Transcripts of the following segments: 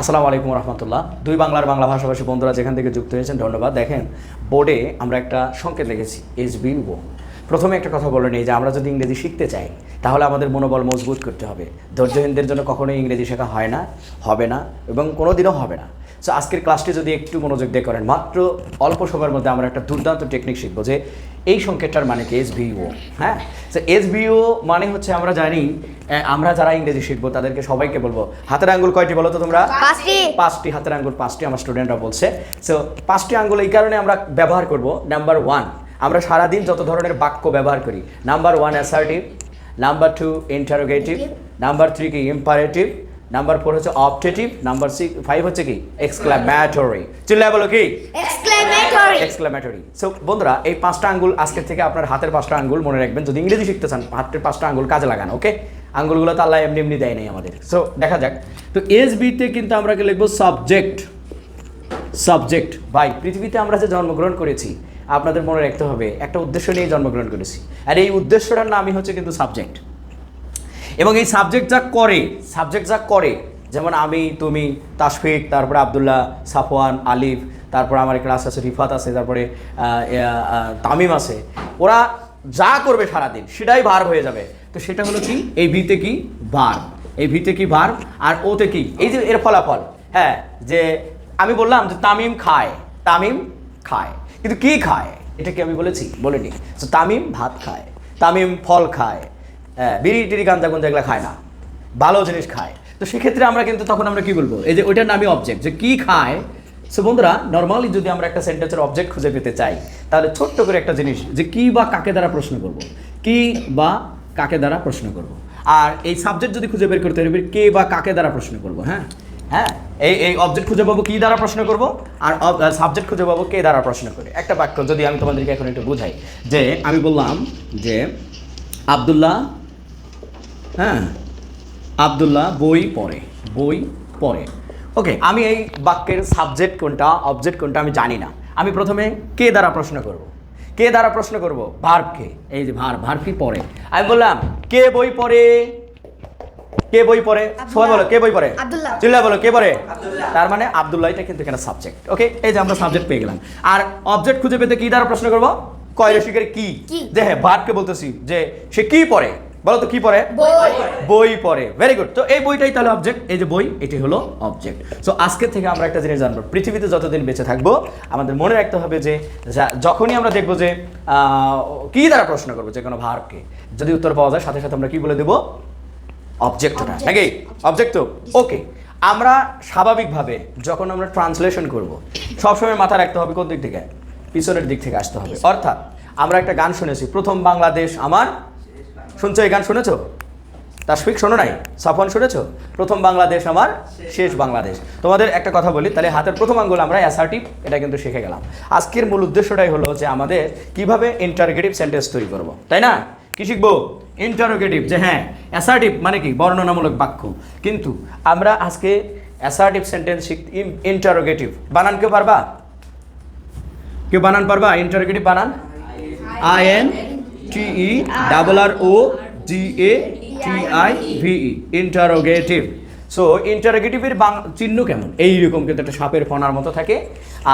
আসসালামু আলাইকুম রহমতুল্লাহ। দুই বাংলার বাংলা ভাষাভাষী বন্ধুরা যেখান থেকে যুক্ত হয়েছেন, ধন্যবাদ। দেখেন, বোর্ডে আমরা একটা সংকেত লিখেছি এস বিও প্রথমে একটা কথা বলে নিই যে, আমরা যদি ইংরেজি শিখতে চাই, তাহলে আমাদের মনোবল মজবুত করতে হবে। ধৈর্যহীনদের জন্য কখনোই ইংরেজি শেখা হয় না, হবে না, এবং কোনো দিনও হবে না। সো আজকের ক্লাসটি যদি একটু মনোযোগ দিয়ে করেন মাত্র অল্প সময়ের মধ্যে আমরা একটা দুর্দান্ত টেকনিক শিখব যে এই সংকেতটার মানে কি এস ভিও হ্যাঁ? সো এস ভিও মানে হচ্ছে আমরা জানি আহ, আমরা যারা ইংরেজি শিখব তাদেরকে সবাইকে বলব হাতের আঙ্গুল কয়টি বলো তো তোমরা? পাঁচটি। পাঁচটি। হাতের আঙ্গুল পাঁচটি আমার স্টুডেন্টরা বলছে। সো পাঁচটি আঙ্গুল এই কারণে আমরা ব্যবহার করব নাম্বার ওয়ান আমরা সারাদিন যত ধরনের বাক্য ব্যবহার করি number one assertive number two interrogative number three কি ইম্পারেটিভ নাম্বার ফোর হচ্ছে অপটেটিভ নাম্বার সিক্স ফাইভ হচ্ছে কি? এক্সক্লামেটরি চিল্লায় বলো কি? এক্সক্লেমেটরি সো বন্ধুরা এই পাঁচটা আঙ্গুল আজকের থেকে আপনার হাতের পাঁচটা আঙ্গুল মনে রাখবেন যদি ইংরেজি শিখতে চান হাতের পাঁচটা আঙ্গুল কাজে লাগান ওকে আঙ্গুলগুলো তো আল্লাহ এমনি এমনি দেয় নাই আমাদের। সো দেখা যাক। তো এস বিতে কিন্তু আমরা কি লিখব? সাবজেক্ট সাবজেক্ট ভাই পৃথিবীতে আমরা যে জন্মগ্রহণ করেছি আপনাদের মনে রাখতে হবে একটা উদ্দেশ্য নিয়ে জন্মগ্রহণ করেছি। আর এই উদ্দেশ্যটার নামই হচ্ছে কিন্তু সাবজেক্ট এবং এই সাবজেক্ট যা করে সাবজেক্ট যা করে, যেমন আমি, তুমি, তাশফিক, তারপরে আবদুল্লাহ, সাফওয়ান, আলিফ, তারপরে আমার ক্লাস আছে, রিফাত আছে, তারপরে তামিম আছে, ওরা যা করবে সারাদিন, সেটাই ভার হয়ে যাবে। তো সেটা হলো কি? এই ভিতে কি? ভার। এই ভিতে কি ভার? আর ওতে কি? এই যে এর ফলাফল। হ্যাঁ যে আমি বললাম যে তামিম খায় তামিম খায়। কিন্তু কি খায়? এটা কি আমি বলেছি? বলিনি। তো তামিম ভাত খায়, তামিম ফল খায় হ্যাঁ বিড়ি টিড়ি গাঞ্জা গুঞ্জা এগুলো খায় না। ভালো জিনিস খায়। তো সেক্ষেত্রে আমরা কিন্তু তখন আমরা কি বলব? এই যে ওইটার নামই অবজেক্ট যে কি খায়? সো বন্ধুরা নর্মালি যদি আমরা একটা সেন্টেন্সের অবজেক্ট খুঁজে পেতে চাই, তাহলে ছোট্ট করে একটা জিনিস, যে কি বা কাকে দ্বারা প্রশ্ন করব? কি বা কাকে দ্বারা প্রশ্ন করব? আর এই সাবজেক্ট যদি খুঁজে বের করতে হবে কে বা কাকে দ্বারা প্রশ্ন করব হ্যাঁ? হ্যাঁ এই এই অবজেক্ট খুঁজে পাবো কি দ্বারা প্রশ্ন করব? আর সাবজেক্ট খুঁজে পাবো কে দ্বারা প্রশ্ন করে? একটা বাক্য যদি আমি তোমাদেরকে এখন একটু বুঝাই, যে আমি বললাম যে আবদুল্লাহ হ্যাঁ আবদুল্লাহ বই পড়ে বই পড়ে। ওকে আমি এই বাক্যের সাবজেক্ট কোনটা অবজেক্ট কোনটা আমি জানি না। আমি প্রথমে কে দ্বারা প্রশ্ন করব? কে দ্বারা প্রশ্ন করব? ভার্বকে এই যে ভার ভার কি পড়ে? আমি বললাম কে বই পড়ে? কে বই পড়ে? সবাই বলো কে বই পড়ে? চিল্লা বলো কে পড়ে? তার মানে আবদুল্লাহ এটা কিন্তু এখানে সাবজেক্ট ওকে এই যে আমরা সাবজেক্ট পেয়ে গেলাম। আর অবজেক্ট খুঁজে পেতে কি দ্বারা প্রশ্ন করব? কয় রসিকের কি? যে হ্যাঁ ভার্বকে বলতেছি যে সে কি পড়ে? বলো তো কি পড়ে? বই। বই। পড়ে। ভেরি গুড তো এই বইটাই তাহলে অবজেক্ট এই যে বই এটি হলো অবজেক্ট সো আজকে থেকে আমরা একটা জিনিস জানব। পৃথিবীতে যতদিন বেঁচে থাকব আমাদের মনে রাখতে হবে যে যখনই আমরা দেখব যে কি দ্বারা প্রশ্ন করব যে কোনো ভার্বকে যদি উত্তর পাওয়া যায় সাথে সাথে আমরা কি বলে দেবো? অবজেক্ট ওটা নাকি? অবজেক্ট তো? ওকে আমরা স্বাভাবিকভাবে যখন আমরা ট্রান্সলেশন করব সবসময় মাথা রাখতে হবে কোন দিক থেকে? পিছনের দিক থেকে আসতে হবে। অর্থাৎ আমরা একটা গান শুনেছি প্রথম বাংলাদেশ আমার শুনছো এই গান শুনেছো? তাসফিক শোনো নাই? সাফন শুনেছো? প্রথম বাংলাদেশ আমার, শেষ বাংলাদেশ। তোমাদের একটা কথা বলি, তাহলে হাতের প্রথম আঙ্গুল আমরা অ্যাসার্টিভ এটা কিন্তু শিখে গেলাম। আজকের মূল উদ্দেশ্যটাই হলো যে আমাদের কীভাবে ইন্টারগেটিভ সেন্টেন্স তৈরি করব, তাই না? কি শিখব? ইন্টারোগেটিভ যে হ্যাঁ অ্যাসার্টিভ মানে কি? বর্ণনামূলক বাক্য। কিন্তু আমরা আজকে অ্যাসার্টিভ সেন্টেন্স শিখ ইন্টারোগেটিভ বানান কেউ পারবা? কেউ বানান পারবা? ইন্টারোগেটিভ বানান? I N T E double R O G A T I V E interrogative so ইন্টারোগেটিভের চিহ্ন কেমন? এইরকম কিন্তু একটা সাপের ফনার মতো থাকে।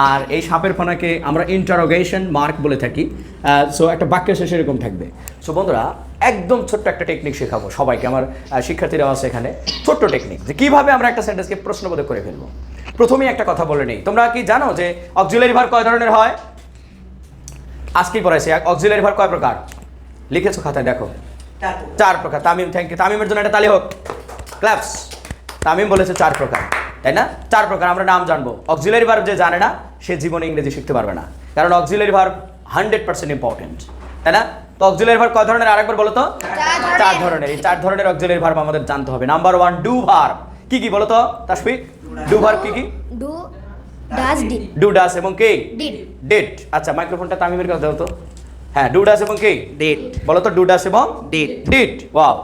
আর এই সাপের ফনাকে আমরা ইন্টারোগেশন মার্ক বলে থাকি। সো একটা বাক্যের শেষে এরকম থাকবে। সো বন্ধুরা, একদম ছোট্ট একটা টেকনিক শেখাবো সবাইকে। আমার শিক্ষার্থীরাও আছে এখানে। ছোট্ট টেকনিক যে কীভাবে আমরা একটা সেন্টেন্সকে প্রশ্নবোধক করে ফেলব। প্রথমেই একটা কথা বলে নেই। তোমরা কি জানো যে অক্সিলারি ভার কয় ধরনের হয়? আজকে পড়াইছি। অক্সিলারি ভার কয় প্রকার? লিখেছো খাতায় দেখো। চার প্রকার। তামিম থ্যাংক ইউ তামিমের জন্য একটা তালি হোক। ক্লাপস তামিম বলেছে চার প্রকার। তাই না? চার প্রকার আমরা নাম জানব। অক্সিলারি ভার্ব যে জানে না সে জীবনে ইংরেজি শিখতে পারবে না। কারণ auxiliary verb hundred percent important তাই না? তো অক্সিলারি ভার্ব কয় ধরনের? আরেকবার বলো তো। চার ধরনের। এই চার ধরনের অক্সিলারি ভার্ব আমাদের জানতে হবে। নাম্বার ওয়ান ডু ভার্ব কি কি বলো তো তাসফিক? ডু ভার্ব কি কি? Do does did do does এবং কে? ডিড ডেট আচ্ছা মাইক্রোফোনটা তামিমের কাছে দাও তো। হ্যাঁ ডুডাস এবং কি? ডেট বলো তো ডুডাস এবং Did. ডিট ওয়াও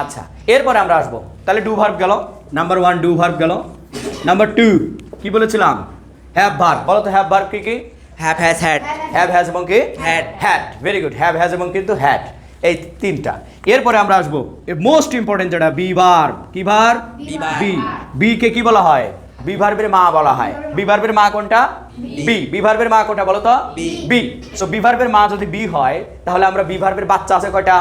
আচ্ছা এরপরে আমরা আসব। তাহলে ডু ভার্ব গেল। নাম্বার ওয়ান ডু ভার্ব গেল। নাম্বার টু কি বলেছিলাম? হ্যাভ ভার্ব বলো তো হ্যাভ ভার্ব কি কি? Have has had have has এবং কি. Had very good have has এবং কিন্তু হ্যাড এই তিনটা। এরপরে আমরা আসব। মোস্ট ইম্পর্টেন্ট যেটা বি ভার্ব কি ভার্ব বি বি কে কি বলা হয়? বি ভার্বের মা বলা হয়। বি ভার্বের মা কোনটা? বি। বি। ভার্বের মা কোনটা বলো তো বি। সো বি ভার্বের মা যদি বি হয় তাহলে আমরা বি ভার্বের বাচ্চা আছে কয়টা?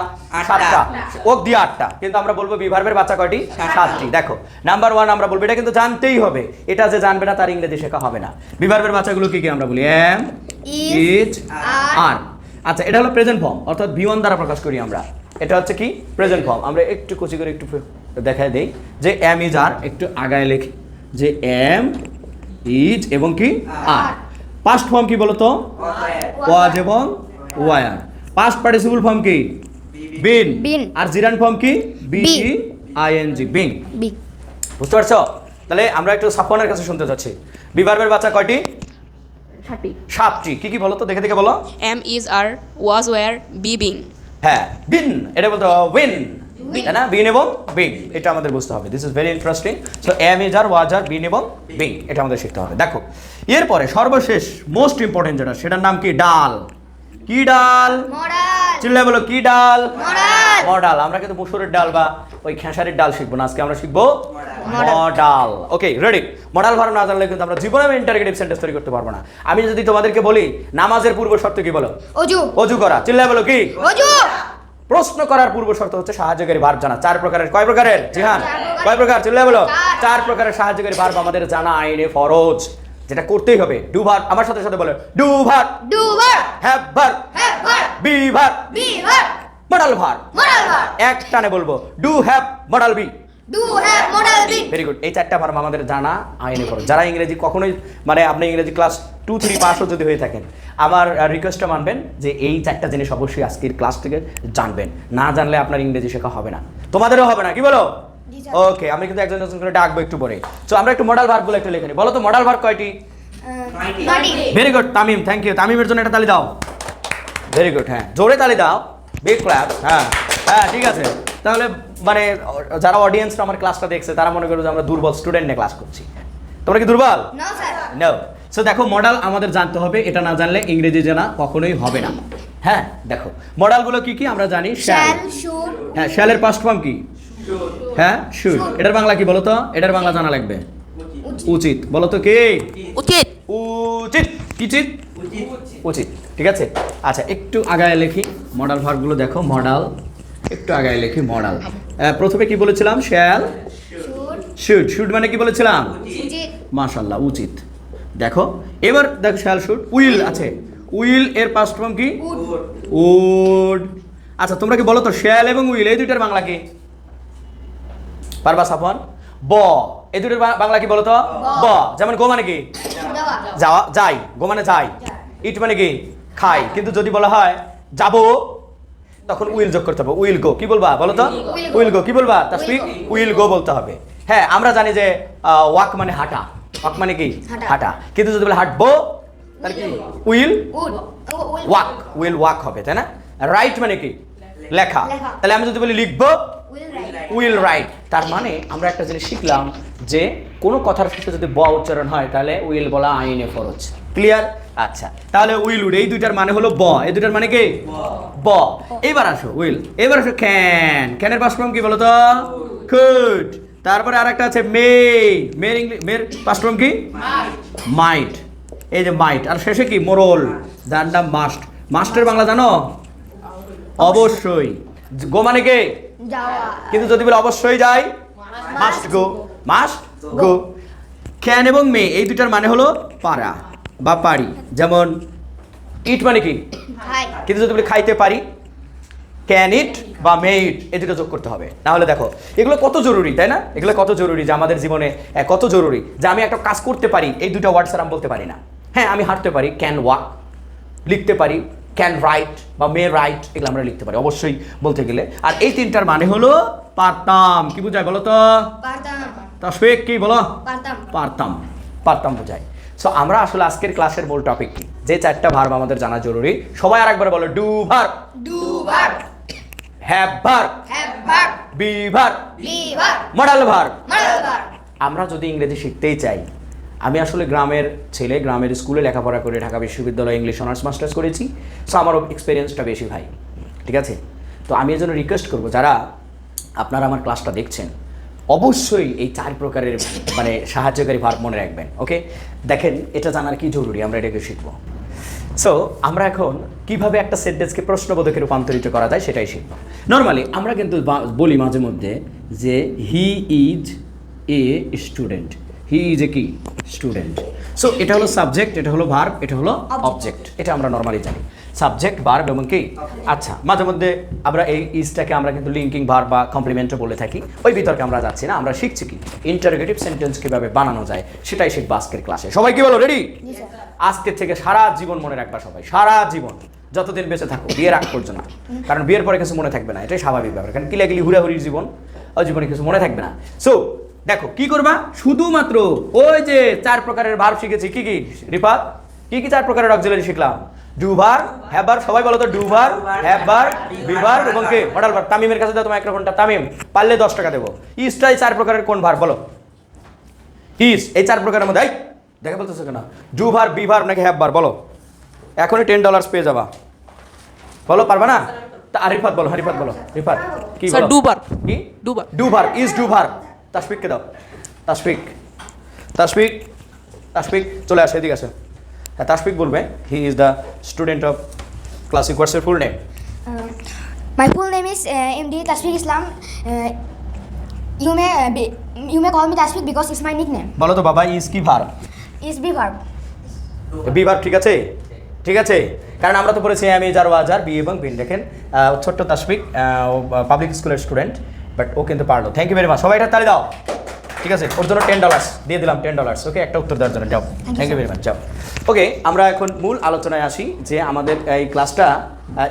সাতটা। ওক দিয়ে আটটা। কিন্তু আমরা বলব বি ভার্বের বাচ্চা কয়টি? সাতটি। দেখো নাম্বার ওয়ান আমরা বলব এটা কিন্তু জানতেই হবে। এটা যে জানবে না তার ইংরেজি শেখা হবে না। বি ভার্বের বাচ্চাগুলো কি কি আমরা বলি? Am is are. আচ্ছা এটা হলো প্রেজেন্ট ফর্ম অর্থাৎ ভি ওয়ান দ্বারা প্রকাশ করি আমরা। এটা হচ্ছে কি? প্রেজেন্ট ফর্ম আমরা একটু কুচি করে একটু দেখাই দেই যে এম ইজ আর একটু আগায় লিখি। যে এম ইজ এবং কি? আর। পাস্ট ফর্ম কি বলতো? ওয়াজ এবং ওয়ার পাস্ট পার্টিসিপল ফর্ম কি? Been Been. আর জিরান ফর্ম কি? B I N G being B. বুঝতে পারছ? তাহলে আমরা একটু সাফনের কাছে শুনতে চাচ্ছি বিভার্বের বাচ্চা কয়টি? সাতটি। কি কি বলো তো দেখে দেখে বলো। Am is are was were be being হ্যাঁ বিন এটা বলতো উইন তাই না? বিন এবং বিং। এটা আমাদের বুঝতে হবে। This is very interesting so am is are was are been এবং বিং এটা আমাদের শিখতে হবে। দেখো এরপরে সর্বশেষ মোস্ট ইম্পর্টেন্ট যেটা সেটার নাম কি? ডাল। কি ডাল. চিল্লায় বলো কি ডাল. মডাল। আমরা কিন্তু মুসুরের ডাল বা ওই খেসারির ডাল শিখব না। আজকে আমরা শিখব. Modal. Okay ready modal verb না জানলে কিন্তু আমরা জীবনে ইন্টারগেটিভ সেন্টেন্স তৈরি করতে পারব না। আমি যদি তোমাদেরকে বলি নামাজের পূর্ব শর্ত কি বলো? Oju. অজু করা। চিল্লায় বলো কি? Oju. প্রশ্ন করার পূর্ব শর্ত হচ্ছে সাহায্যকারী ভার্ব জানা। চার প্রকারের কয় প্রকারের? জিহান। কয় প্রকার? চিল্লা বলো চার। চার প্রকারের সাহায্যকারী ভার্ব আমাদের জানা আইনে ফরজ। যেটা করতেই হবে। ডু ভার্ব আমার সাথে সাথে বলো। Do verb do verb have verb have verb be verb be verb modal verb modal verb এক টানে বলব। Do have modal be. Very good এই চারটা ভার্ব আমাদের জানা আইনে ফরজ যারা ইংরেজি কখনোই মানে আপনি ইংরেজি ক্লাস টু থ্রি পাসও যদি হয়ে থাকেন আমার রিকোয়েস্টটা মানবেন যে এই চারটা জিনিস অবশ্যই আজকের ক্লাস থেকে জানবেন। না জানলে আপনার ইংরেজি শেখা হবে না। তোমাদেরও হবে না কি বলো? ওকে আমি কিন্তু একজন একজন করে ডাকবো একটু পরে। সো আমরা একটু মডাল ভার্বগুলো একটু লিখে নিই। বলো তো মডাল ভার্ব কয়টি. Very good Tamim thank you তামিমের জন্য একটা তালি দাও। ভেরি গুড হ্যাঁ। জোরে তালি দাও। বিগ ক্ল্যাপ হ্যাঁ। হ্যাঁ ঠিক আছে। তাহলে মানে যারা অডিয়েন্সরা আমার ক্লাসটা দেখছে তারা মনে করো যে আমরা দুর্বল স্টুডেন্ট নিয়ে ক্লাস করছি। তোমরা কি দুর্বল? নো সো দেখো মডেল আমাদের জানতে হবে এটা না জানলে ইংরেজি জানা কখনোই হবে না। হ্যাঁ দেখো মডেলগুলো কি কি আমরা জানি? শ্যাল হ্যাঁ শ্যালের পাস্ট ফর্ম কি? হ্যাঁ শুড এটার বাংলা কি বলো তো এটার বাংলা জানা লাগবে? উচিত। বলো তো কি? উচিত। উচিত। কি চিত উচিত। ঠিক আছে? আচ্ছা একটু আগায় লেখি। মডাল ভার্বগুলো দেখো মডাল একটু আগায় লিখি মডাল। প্রথমে কি বলেছিলাম? শ্যাল. শুড শুড মানে কি বলেছিলাম. মাশাল্লাহ উচিত। দেখো এবার দেখো শ্যাল শুড উইল আছে। উইল এর পাস্ট ফর্ম কি? উড। আচ্ছা তোমরা কি বলো তো শ্যাল এবং উইল এই দুইটার বাংলা কি? পারবা সাফন ব। এই দুটোর বাংলা কি বলো তো? ব। যেমন গো মানে কি? যাওয়া যাই। গো মানে যাই। ইট মানে কি? খাই। কিন্তু যদি বলা হয় যাব। তখন উইল যোগ করতে হবে উইল গো কি বলবা বলো তো? Will go. কি বলবা? তাসফিক Will উইল গো বলতে হবে। হ্যাঁ আমরা জানি যে ওয়াক মানে হাঁটা। ওয়াক মানে কি? হাঁটা। কিন্তু যদি বলে হাঁটবো তাহলে কি? উইল. ওয়াক উইল ওয়াক হবে তাই না? রাইট মানে কি? লেখা। লেখা। তাহলে আমি যদি বলি লিখব উইল রাইট। তার মানে আমরা একটা জিনিস শিখলাম যে কোনো কথার শেষে যদি ব উচ্চারণ হয় তাহলে উইল বলা আইনে ফরজ। ক্লিয়ার? আচ্ছা তাহলে উইল উড এই দুইটার মানে হলো ব। এই দুইটার মানে কি? ব। এবার আসো উইল এবার আসো ক্যান ক্যানের পাস ফর্ম কি বলো তো কুড তারপরে আর একটা আছে মে। মের ইংলিশ মের পাস ফর্ম কি? মাইট। এই যে মাইট। আর শেষে কি? মোরল। যার নাম মাস্ট। মাস্টের বাংলা জানো? অবশ্যই। গো মানে কে. কিন্তু যদি বলে অবশ্যই যাই must go. Must go. Can এবং মে এই দুটার মানে হলো পারা বা পারি। যেমন ইট মানে কি? কিন্তু যদি বলে খাইতে পারি ক্যান ইট বা মে ইট এই দুটো যোগ করতে হবে। নাহলে দেখো এগুলো কত জরুরি তাই না? এগুলো কত জরুরি যে আমাদের জীবনে কত জরুরি যে আমি একটা কাজ করতে পারি এই দুটো ওয়ার্ড আর আমি বলতে পারি না। হ্যাঁ আমি হাঁটতে পারি ক্যান ওয়াক লিখতে পারি ক্যান রাইট বা মে রাইট এগুলো আমরা লিখতে পারি অবশ্যই বলতে গেলে। আর এই তিনটার মানে হলো পারতাম। কি বোঝায় বলো তো? Partam. তাসফিক কি বলো? Partam. পারতাম। পারতাম বোঝায়। সো আমরা আসলে আজকের ক্লাসের মূল টপিক কি? যে চারটা ভার্ব আমাদের জানা জরুরি। সবাই আরেকবার বলো do verb do verb. Have verb Have verb. Be verb Be verb. Modal verb Modal verb. আমরা যদি ইংরেজি শিখতেই চাই আমি আসলে গ্রামের ছেলে গ্রামের স্কুলে লেখাপড়া করে ঢাকা বিশ্ববিদ্যালয়ে ইংলিশ অনার্স মাস্টার্স করেছি। সো আমার এক্সপিরিয়েন্সটা বেশি ভাই। ঠিক আছে? তো আমি এজন্য রিকোয়েস্ট করব যারা আপনারা আমার ক্লাসটা দেখছেন অবশ্যই এই চার প্রকারের মানে সাহায্যকারী ভার্ব মনে রাখবেন ওকে দেখেন, এটা জানার কি জরুরি? আমরা এটাকে শিখব। সো আমরা এখন কীভাবে একটা সেন্টেন্সকে প্রশ্নবোধকে রূপান্তরিত করা যায় সেটাই শিখব। নর্মালি আমরা কিন্তু বলি মাঝে মধ্যে যে he is a student he is a কি স্টুডেন্ট সো এটা হলো সাবজেক্ট এটা হলো ভার্ব এটা হলো অবজেক্ট এটা আমরা নর্মালি জানি। সাবজেক্ট ভার্ব এবং কি আচ্ছা মাঝে মধ্যে আমরা এই ইজটাকে আমরা কিন্তু লিঙ্কিং ভার্ব বা কমপ্লিমেন্টও বলে থাকি। ওই বিতর্কে আমরা যাচ্ছি না আমরা শিখছি কি? ইন্টারোগেটিভ সেন্টেন্স কীভাবে বানানো যায় সেটাই শিখব আজকের ক্লাসে সবাই কি বলো রেডি আজকের থেকে সারা জীবন মনে রাখবা সবাই সারা জীবন। যতদিন বেঁচে থাকো বিয়ের আগ পর্যন্ত। কারণ বিয়ের পরে কিছু মনে থাকবে না এটাই স্বাভাবিক ব্যাপার। কারণ কিলাকিলি হুড়াহুড়ির জীবন ওই জীবনে কিছু মনে থাকবে না। সো দেখো কি করবা? শুধুমাত্র ওই যে চার প্রকারের ভার্ব শিখেছি কি কি? রিফাত কি কি চার প্রকারের অক্সিলারি শিখলাম? ডুভার হ্যাবার সবাই বলো তো ডুভার হ্যাবার বিভার এবং কে? মডাল ভার তামিমের কাছে দাও তোমার মাইক্রোফোনটা তামিম পারলে দশ টাকা দেবো। ইস্টাই চার প্রকারের কোন ভার বলো। ইস এই চার প্রকারের মধ্যে দেখে বলতেছো কেন? ডুভার বিভার নাকি হ্যাববার বলো। এখনই টেন ডলার্স পেয়ে যাবা। বলো পারবা না? তা আরিফাত বলো হরিফাত বলো রিফাত কি বলো? ডুবার। কি? ডুবার। ডুভার ইজ ডুভার তাসফিককে দাও? তাসফিক তাসফিক তাসফিক চলে আসে এদিকে আসে। হ্যাঁ তাসফিক বলবে he is the student of classic কোর্সের full name my full name is is uh, MD Tashfiq Islam. Uh, you may call be, Tashfiq because is my my nickname. বলো তো বাবা ইজ কি ভার বি B verb. বিভাগ ঠিক আছে? ঠিক আছে? কারণ আমরা তো পড়েছি আমি যার ওয়াজার বি এবং বিন দেখেন ছোট্ট তাসফিক পাবলিক স্কুলের স্টুডেন্ট বাট ও কিন্তু পারল। থ্যাংক ইউ ভেরি মাচ সবাই এটা তালি দাও। ঠিক আছে? ওর জন্য টেন ডলার্স দিয়ে দিলাম টেন ডলার্স ওকে একটা উত্তর দেওয়ার জন্য। যাও। থ্যাংক ইউ ভেরি মাচ যাও। ওকে আমরা এখন মূল আলোচনায় আসি যে আমাদের এই ক্লাসটা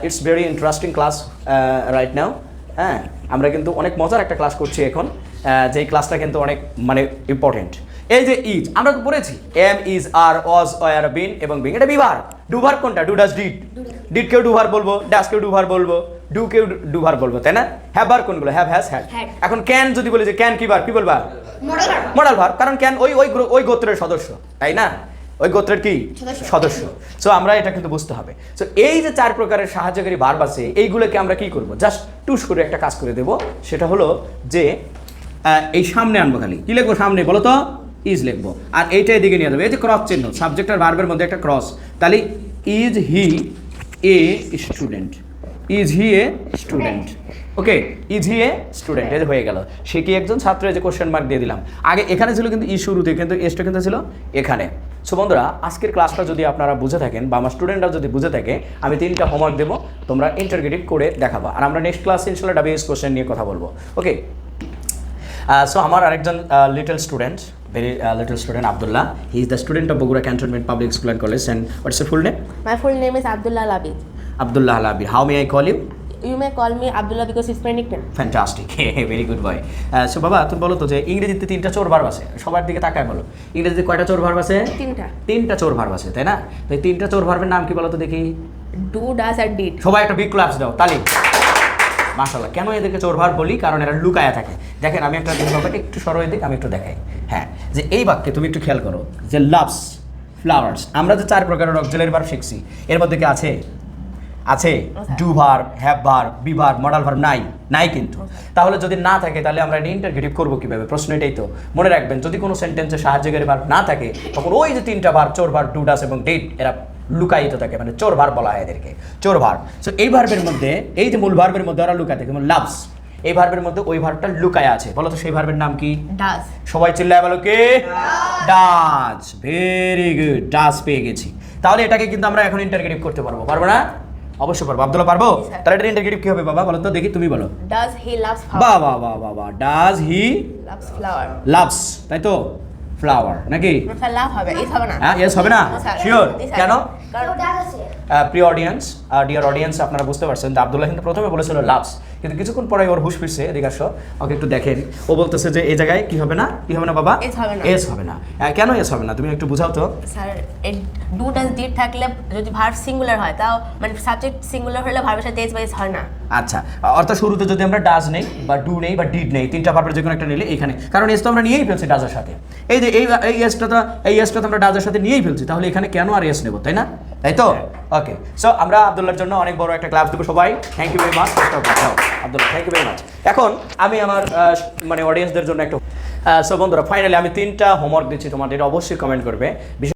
it's very interesting class right now হ্যাঁ আমরা কিন্তু অনেক মজার একটা ক্লাস করছি এখন আহ, যেই ক্লাসটা কিন্তু অনেক মানে ইম্পর্টেন্ট এই যে ইজ আমরা তো পড়েছি। Am is are was were been এবং বিং এটা বিভার। ডুভার কোনটা? Do does did. ডিড কেউ ডুভার বলব ডাস কেউ ডুভার বলব। ডু কেউ ডু ডুভার বলব তাই না? হ্যাভার কোনগুলো? Have has had. এখন ক্যান যদি বলি যে ক্যান কি বার কি বলবা মডেল ভার। ভার কারণ ক্যান ওই ওই ওই গোত্রের সদস্য তাই না? ওই গোত্রের কি? সদস্য। সদস্য। সো আমরা এটা কিন্তু বুঝতে হবে। সো এই যে চার প্রকারের সাহায্যকারী ভার্ব আছে এইগুলোকে আমরা কি করব? জাস্ট টুস করে একটা কাজ করে দেব সেটা হলো যে এই সামনে আনব খালি। কি লিখব সামনে বলো তো? ইজ লিখব। আর এইটা এদিকে নিয়ে যাবে এই যে ক্রস চিহ্ন সাবজেক্ট আর ভার্বের মধ্যে একটা ক্রস তাহলে is he a student is he a student okay is he a student এটা হয়ে গেল। সে কি একজন ছাত্র? এই যে কোশ্চেন মার্ক দিয়ে দিলাম। আগে এখানে ছিল কিন্তু ই শুরুতে কিন্তু এসটা কিন্তু ছিল এখানে। সো বন্ধুরা আজকের ক্লাসটা যদি আপনারা বুঝে থাকেন বা আমার স্টুডেন্টরা যদি বুঝে থাকে আমি তিনটা হোমওয়ার্ক দেবো তোমরা ইন্টারগেটিভ করে দেখাবো। আর আমরা নেক্সট ক্লাস ইনশাল্লাহ ডাবিএস কোশ্চেন নিয়ে কথা বলব। ওকে সো আমার আরেকজন little student very little student Abdullah. He is the student of Bogura cantonment public school and college and what's a full name My full name is Abdullah Labid. Abdullah Alabi how may I call you You may call me Abdullah because it's my nickname. Fantastic very good boy so বাবা তুমি বলো তো যে ইংরেজিতে তিনটা চোর verb আছে। সবার দিকে তাকায় বলো। ইংরেজিতে কয়টা চোর ভার্ব আছে? তিনটা। তিনটা চোর ভার্ব আছে তাই না? তো তিনটা চোর ভার্বের নাম কি বলো তো দেখি? Do, does, and did. সবাই একটা বিগ ক্লাস দাও তালি। মাশাল্লাহ কেন এদেরকে চোর ভার্ব বলি? কারণ এরা লুকায়া থাকে। দেখেন আমি একটা বাবাকে একটু সরো এদিক আমি একটু দেখাই। হ্যাঁ যে এই বাক্যে তুমি একটু খেয়াল করো যে লাভস ফ্লাওয়ার্স আমরা যে চার প্রকারের অক্সিলারি ভার্ব শিখছি এর মধ্যে কি আছে? আছে? ডু ভার হ্যাভ ভার বি ভার মডাল ভার নাই নাই কিন্তু। তাহলে যদি না থাকে তাহলে আমরা এটা ইন্টারগেটিভ করব কীভাবে? প্রশ্ন এটাই তো। মনে রাখবেন যদি কোনো সেন্টেন্সে সাহায্যকারী ভার না থাকে তখন ওই যে তিনটা ভার চোর ভার ডুডাস এবং ডেট এরা লুকায়িত থাকে মানে চোর ভার বলা হয় এদেরকে। চোর ভার সো এই ভার্বের মধ্যে এই যে মূল ভার্বের মধ্যে ওরা লুকায় থাকে যেমন লাভস এই ভার্বের মধ্যে ওই ভার্বটা লুকায় আছে। বলো তো সেই ভার্বের নাম কি? Does. সবাই চিল্লায় বলো কে? ডাচ ভেরি গুড ডাচ পেয়ে গেছি। তাহলে এটাকে কিন্তু আমরা এখন ইন্টারগেটিভ করতে পারব। পারব না? অবশ্যই পারব। আব্দুল্লাহ পারব? তাহলে এটা ইন্টারগেটিভ কি হবে বাবা? বলো তো দেখি তুমি বলো। ডাজ হি লাভস ফ্লাওয়ার বাহ বাহ বাহ বা বা does he loves flower loves তাই তো? ফ্লাওয়ার নাকি? ফ্লাওয়ার লাভ হবে এই হবে না? হ্যাঁ ইয়েস হবে না? শিওর কেন? কারণ কেন আছে। প্রিয় অডিয়েন্স ডিয়ার অডিয়েন্স আপনারা বুঝতে পারছেন যে আব্দুল্লাহ কিন্তু প্রথমে বলেছিল লাভস কিন্তু কিছুক্ষণ পরে ওর হুশ ফিরছে এদিকে আসো ওকে একটু দেখেন। ও বলতেছে যে এই জায়গায় কি হবে না? কি হবে না বাবা? এস হবে না। এস হবে না। কেন এস হবে না? তুমি একটু বুঝাও তো। স্যার ডু ডাজ ডিড থাকলে যদি ভার্ব সিঙ্গুলার হয় তাও মানে সাবজেক্ট সিঙ্গুলার হলে ভার্বের সাথে এস বাইস হয় না। আচ্ছা অর্থাৎ শুরুতে যদি আমরা ডাজ নেই বা ডু নেই বা ডিড নেই তিনটা পারপর যে কোনো একটা নিলে এখানে। কারণ এস তো আমরা নিয়েই ফেলছি ডাজের সাথে। এই যে এই এই এসটা তো এই এসটা তো আমরা ডাজের সাথে নিয়েই ফেলছি তাহলে এখানে কেন আর এস নেব তাই না? তাই তো? ওকে সো আমরা আবদুল্লার জন্য অনেক বড় একটা ক্লাস দেবো সবাই। Thank you very much Abdullah thank you very much এখন আমি আমার মানে অডিয়েন্সদের জন্য একটা সো বন্ধুরা ফাইনালি আমি তিনটা হোমওয়ার্ক দিচ্ছি তোমাদের অবশ্যই কমেন্ট করবে।